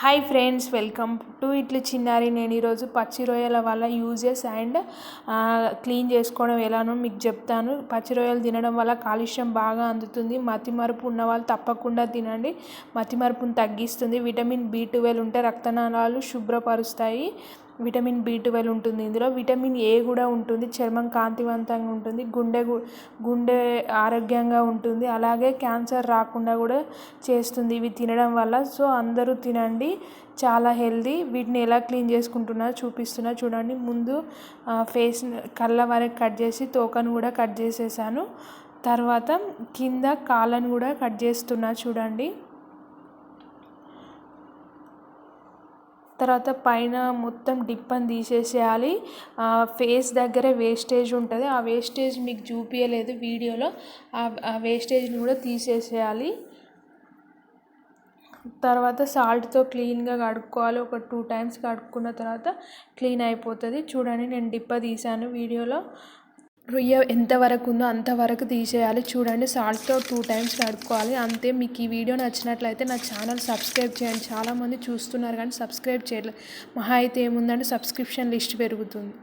Hi friends welcome to ఇట్లు చిన్నారి నేను ఈరోజు పచ్చి రొయ్యల వల్ల యూజెస్ అండ్ క్లీన్ చేసుకోవడం ఎలానో మీకు చెప్తాను. పచ్చి రొయ్యలు తినడం వల్ల కాలుష్యం బాగా అందుతుంది. మతిమరుపు ఉన్న వాళ్ళు తప్పకుండా తినండి. మతిమరుపును తగ్గిస్తుంది. విటమిన్ బి ట్వెల్వ్ ఉంటే రక్తనాళాలు శుభ్రపరుస్తాయి. విటమిన్ బి ట్వెల్వ్ ఉంటుంది. ఇందులో విటమిన్ ఏ కూడా ఉంటుంది. చర్మం కాంతివంతంగా ఉంటుంది. గుండె గుండె ఆరోగ్యంగా ఉంటుంది. అలాగే క్యాన్సర్ రాకుండా కూడా చేస్తుంది. ఇవి తినడం వల్ల. సో అందరూ తినండి. చాలా హెల్దీ వీటిని ఎలా క్లీన్ చేసుకుంటున్నా చూపిస్తున్నా చూడండి. ముందు ఫేస్ కళ్ళ వరకు కట్ చేసి తోకను కూడా కట్ చేసేసాను. తర్వాత కింద కాళ్ళను కూడా కట్ చేస్తున్నా చూడండి. తర్వాత పైన మొత్తం డిప్పని తీసేసేయాలి. ఫేస్ దగ్గర వేస్టేజ్ ఉంటుంది. ఆ వేస్టేజ్ మీకు చూపించలేదు వీడియోలో. ఆ వేస్టేజ్ని కూడా తీసేసేయాలి. తర్వాత సాల్ట్తో క్లీన్గా కడుక్కోవాలి. ఒక టూ టైమ్స్ కడుక్కున్న తర్వాత క్లీన్ అయిపోతుంది. చూడండి నేను డిప్ప తీసాను వీడియోలో. రొయ్య ఎంతవరకు ఉందో అంతవరకు తీసేయాలి. చూడండి సాల్ట్తో టూ టైమ్స్ కడుక్కోవాలి. అంతే మీకు ఈ వీడియో నచ్చినట్లయితే నా ఛానల్ సబ్స్క్రైబ్ చేయండి. చాలామంది చూస్తున్నారు కానీ సబ్స్క్రైబ్ చేయట్లేదు మహా అయితే ఏముందంటే సబ్స్క్రిప్షన్ లిస్ట్ పెరుగుతుంది.